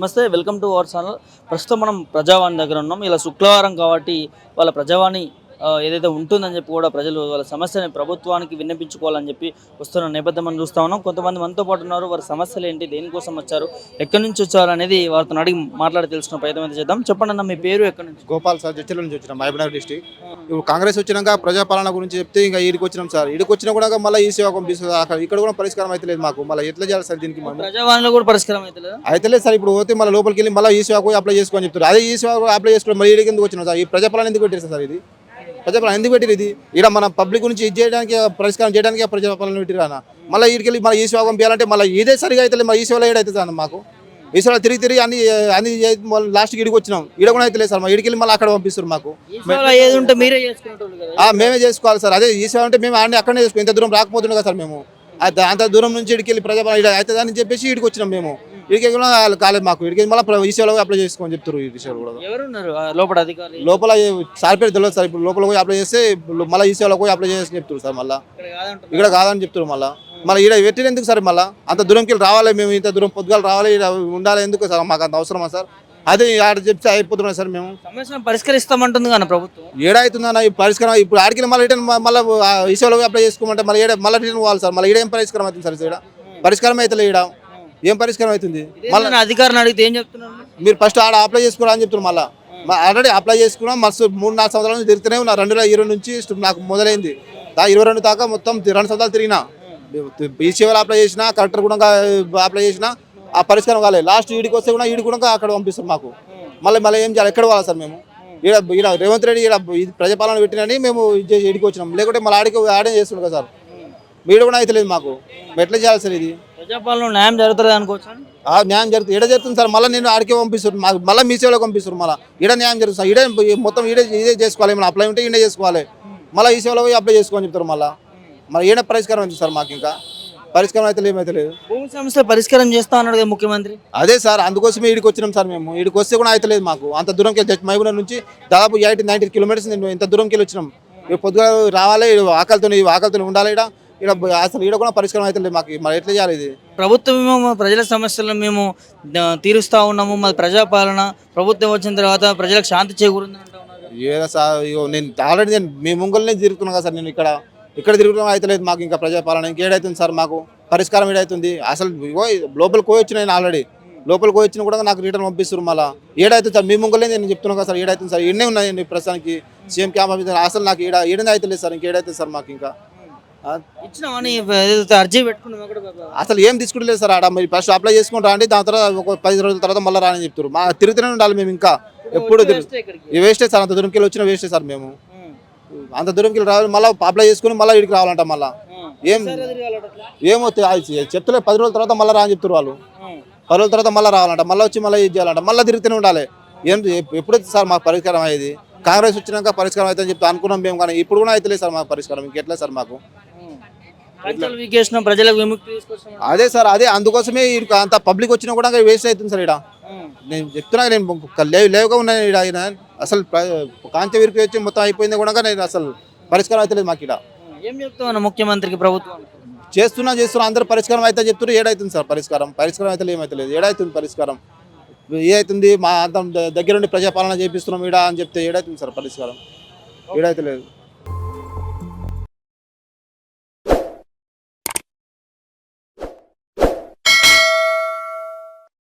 నమస్తే welcome to our channel. ప్రస్తుతం మనం ప్రజావాణి దగ్గర ఉన్నాం. ఇలా శుక్రవారం కాబట్టి వాళ్ళ ప్రజావాణి ఏదైతే ఉంటుందని చెప్పి కూడా ప్రజలు వాళ్ళ సమస్యని ప్రభుత్వానికి విన్నపించుకోవాలని చెప్పి వస్తున్న నేపథ్యం మనం చూస్తా ఉన్నాం. కొంతమంది మనతో పాటు ఉన్నారు. వారి సమస్యలు ఏంటి? దేనికోసం వచ్చారు? ఎక్కడి నుంచి వచ్చారు అనేది వారితో అడిగి మాట్లాడి తెలుసుకున్న ప్రయత్నం అయితే చేద్దాం. చెప్పండి అన్న మీ పేరు ఎక్కడి నుంచి? గోపాల్ సార్ జడ్చల నుంచి వచ్చినాం. మహబూబ్నగర్ డిస్టిక్. ఇప్పుడు కాంగ్రెస్ వచ్చినాక ప్రజాపాలన గురించి చెప్తే ఇంకా ఈడికి వచ్చినాం సార్. ఈడికి వచ్చినా కూడా మళ్ళీ ఈ సేవ పంపిస్తుంది అక్కడ ఇక్కడ కూడా పరిష్కారం అయితే లేదు మాకు. మళ్ళీ ఎట్లా చేయాలి సార్ దీనికి ప్రజావాణిలో కూడా పరిష్కారం అయితే లేదా? అయితే లేదు సార్ ఇప్పుడు పోతే మళ్ళీ లోపలికి వెళ్ళి మళ్ళీ ఈ సేవకు అప్లై చేసుకోని చెప్తారు అదే ఈ సేవకు అప్లై చేసుకోవడం మళ్ళీ ఈడికి ఎందుకు వచ్చినాం సార్? ఈ ప్రజాపాలన ఎందుకు పెట్టారు సార్ ఇది? ప్రజాపాలన ఎందుకు పెట్టారు ఇది? ఇక్కడ మన పబ్లిక్ గురించి ఇది చేయడానికి పరిష్కారం చేయడానికి ప్రజాపాలన పెట్టారు అన్న. మళ్ళీ వెళ్ళి మళ్ళీ ఈ సేవ పంపించాలంటే మళ్ళీ ఇదే సరిగా అయితే మళ్ళీ ఈ సేవలో ఏడైతే సార్ మాకు. ఈ సేవలో తిరిగి తిరిగి అన్ని అన్ని లాస్ట్కి ఇడికి వచ్చినాం. ఈడ కూడా అయితే లేదు సార్ మా ఈడికి వెళ్ళి మళ్ళీ అక్కడ పంపిస్తారు మాకు. మేమే చేసుకోవాలి సార్. అదే ఈ సేవ అంటే మేము అన్ని అక్కడనే చేసుకో ఇంత దూరం రాకపోతుండే కదా సార్ మేము. అంత దూరం నుంచి ఇడికి వెళ్ళి ప్రజాపాలన అవుతుందని చెప్పేసి ఇడికి వచ్చినాం మేము. ఇడికి కూడా వాళ్ళు కాలేదు మాకు. ఇడికి మళ్ళీ ఈ సేవలో అప్లై చేసుకోమని చెప్తారు ఈ సేవలు కూడా. ఎవరున్నారు? లోపల అధికారులు? లోపల సార్ పేరు తెలియదు సార్. ఇప్పుడు లోపల పోయి అప్లై చేస్తే మళ్ళీ ఈ సేవలో పోయి అప్లై చేసి చెప్తారు సార్ మళ్ళీ. ఇక్కడ. ఇక్కడ కాదని చెప్తారు మళ్ళీ. మళ్ళీ ఈడ పెట్టిన ఎందుకు సార్ మళ్ళీ? అంత దూరంకి రావాలి మేము ఇంత దూరం పొద్దుగాలు రావాలి ఉండాలి ఎందుకు సార్? మాకు అంత అవసరమా సార్? అదే ఆడ చెప్తే అయిపోతున్నాం సార్ మేము? సమస్యను పరిష్కరిస్తామంటుంది కానీ ప్రభుత్వం. ఏడైతుందన్న ఈ పరిష్కారం? ఇప్పుడు ఆడికి మళ్ళీ రిటర్న్ మళ్ళీ ఈసేవలో అప్లై చేసుకోమంటే మళ్ళీ ఏడ మళ్ళీ రిటర్న్ పోవాలి సార్. మళ్ళీ ఈడ ఏం పరిష్కారం అవుతుంది సార్? ఈడ పరిష్కారం అయితే ఈడ ఏం పరిష్కారం అవుతుంది? మళ్ళీ అధికారిని అడిగితే ఏం చెప్తున్నారు మీరు ఫస్ట్ ఆడ అప్లై చేసుకోరా అని చెప్తున్నారు మళ్ళీ. ఆల్రెడీ అప్లై చేసుకున్నాం మస్తు మూడు నాలుగు సంవత్సరాల నుంచి తిరుగుతూనే ఉన్నా. రెండు వేల ఇరవై నుంచి నాకు మొదలైంది. దా ఇరవై రెండు దాకా మొత్తం రెండు సంవత్సరాలు తిరిగినా. ఈ సేవలు అప్లై చేసినా కలెక్టర్ కూడా అప్లై చేసినా ఆ పరిష్కారం కాలేదు లాస్ట్ ఈడికి వస్తే కూడా ఈడికి కూడా అక్కడ పంపిస్తారు మాకు. మళ్ళీ మళ్ళీ ఏం చేయాలి? ఎక్కడ పోవాలి సార్ మేము? ఈడ ఈడ రేవంత్ రెడ్డి ఈడ ఇది ప్రజాపాలన పెట్టినని మేము ఈడికి వచ్చినాం. లేకుంటే మళ్ళీ ఆడికి ఆడే చేస్తున్నాం కదా సార్. వీడు కూడా అయితే లేదు మాకు. ఎట్లా చేయాలి సార్ ఇది? ప్రజాపాలన న్యాయం జరుగుతుంది అనుకోవచ్చు ఆ న్యాయం జరుగుతుంది ఈడ జరుగుతుంది సార్. మళ్ళీ నేను ఆడికే పంపిస్తారు. మాకు మళ్ళీ మీ సేవలో పంపిస్తారు మళ్ళీ. ఈడ న్యాయం జరుగుతుంది సార్. ఈడే మొత్తం ఈడే ఇదే చేసుకోవాలి. ఏమైనా అప్లై ఉంటే ఈడే చేసుకోవాలి. మళ్ళీ ఈ సేవలో పోయి అప్లై చేసుకోని చెప్తారు మళ్ళీ. మరి ఈడ పరిష్కారం అవుతుంది సార్ మాకు ఇంకా? పరిష్కారం అయితే ఏమైతే లేదు. భూమి సమస్య పరిష్కారం చేస్తా అన్నాడు కదా ముఖ్యమంత్రి. అదే సార్. అందుకోసమే ఈడికి వచ్చినాం సార్ మేము. ఈడికి వస్తే కూడా అయితే లేదు మాకు. అంత దూరంకి వెళ్ళి మహబూబ్నగర్ నుంచి దాదాపు ఎయిటీ నైన్టీ కిలోమీటర్స్ నేను ఇంత దూరంకి వెళ్ళి వచ్చినాం. పొద్దుగా రావాలి. ఆకలితో ఆకలితో ఉండాలి ఈడ. ఈడ అసలు ఈడ కూడా పరిష్కారం అయితే లేదు మాకు. మరి ఎట్లా చేయాలి ఇది? ప్రభుత్వం మేము ప్రజల సమస్యలను మేము తీరుస్తా ఉన్నాము. మాది ప్రజాపాలన. ప్రభుత్వం వచ్చిన తర్వాత ప్రజలకు శాంతి చేకూరింది ఏదో సార్ ఇగో నేను ఆల్రెడీ నేను మీ ముంగల్నే తిరుగుతున్నా కదా సార్ నేను ఇక్కడ. ఇక్కడ తిరుగుతున్నా అయితే లేదు మాకు ఇంకా ప్రజాపాలన. ఇంకేడైతుంది సార్ మాకు? పరిష్కారం ఏడైతుంది? అసలు పోయి వచ్చిన నేను ఆల్రెడీ లోపలికి పోయి వచ్చినా కూడా నాకు రిటర్న్ పంపిస్తారు మళ్ళీ. ఏడైతుంది సార్? మీ ముంగల్నే నేను చెప్తున్నా కదా సార్ ఏడైతుంది సార్? ఎన్నే ఉన్నాయండి ప్రస్తుతానికి. సీఎం క్యాంప్ అసలు నాకు ఈడ ఏడైనా అయితే లేదు సార్. ఇంకేడైతుంది సార్ మాకు ఇంకా? అర్జీ బాబా. అసలు ఏం తీసుకుంటలేదు సార్ ఆడ మీరు ఫస్ట్ అప్లై చేసుకుంటా అండి దాని తర్వాత ఒక పది రోజుల తర్వాత మళ్ళీ రాని చెప్తారు మా తిరుగుతూనే ఉండాలి మేము ఇంకా ఎప్పుడు వస్తే ఇక్కడికి. వేస్టే సార్ అంత దూరంకి వెళ్ళి వచ్చిన వేస్టే సార్ మేము ఉం. అంత దూరంకి వెళ్ళి రావాలి మళ్ళీ అప్లై చేసుకుని మళ్ళీ ఇక్కడికి రావాలంట మళ్ళీ ఉం. ఏం ఈసారి ఎదురుగాలట అట్లా. ఏమో తె- అది చెప్తలే పది రోజుల తర్వాత మళ్ళీ రా అని చెప్తారు వాళ్ళు ఉం. పది రోజుల తర్వాత మళ్ళీ రావాలంట మళ్ళీ వచ్చి మళ్ళీ ఇది చేయాలంట మళ్ళీ తిరుగుతూనే ఉండాలి ఏం ఎప్పుడు సార్ మాకు పరిష్కారం అయ్యేది కాంగ్రెస్ వచ్చినాక పరిష్కారం అవుతుందని చెప్తే అనుకున్నాం మేము కానీ ఇప్పుడు కూడా అయితే సార్ మాకు పరిష్కారం ఇంకెట్లా సార్ మాకు ప్రజలకు విముక్తి అదే సార్ అదే అందుకోసమే అంత పబ్లిక్ వచ్చినా కూడా వేస్ట్ అవుతుంది సార్ ఇక్కడ. నేను చెప్తున్నా నేను లేవు లేవుగా ఉన్నాను ఈడ ఆయన అసలు కాంచ వీరికి వచ్చి మొత్తం అయిపోయింది కూడా నేను అసలు పరిష్కారం అయితే లేదు మాకు ఇక్కడ. ఏం చెప్తామన్న ముఖ్యమంత్రికి ప్రభుత్వం? చేస్తున్నా చేస్తున్నా అందరు పరిష్కారం అయితే చెప్తున్నారు ఏడైతుంది సార్ పరిష్కారం. పరిష్కారం అయితే ఏమైతే లేదు ఏడైతుంది పరిష్కారం. ఏ అవుతుంది మా అంత దగ్గర నుండి ప్రజాపాలన చేపిస్తున్నాం ఈడ అని చెప్తే ఏడైతుంది సార్ పరిష్కారం. ఏడైతే లేదు.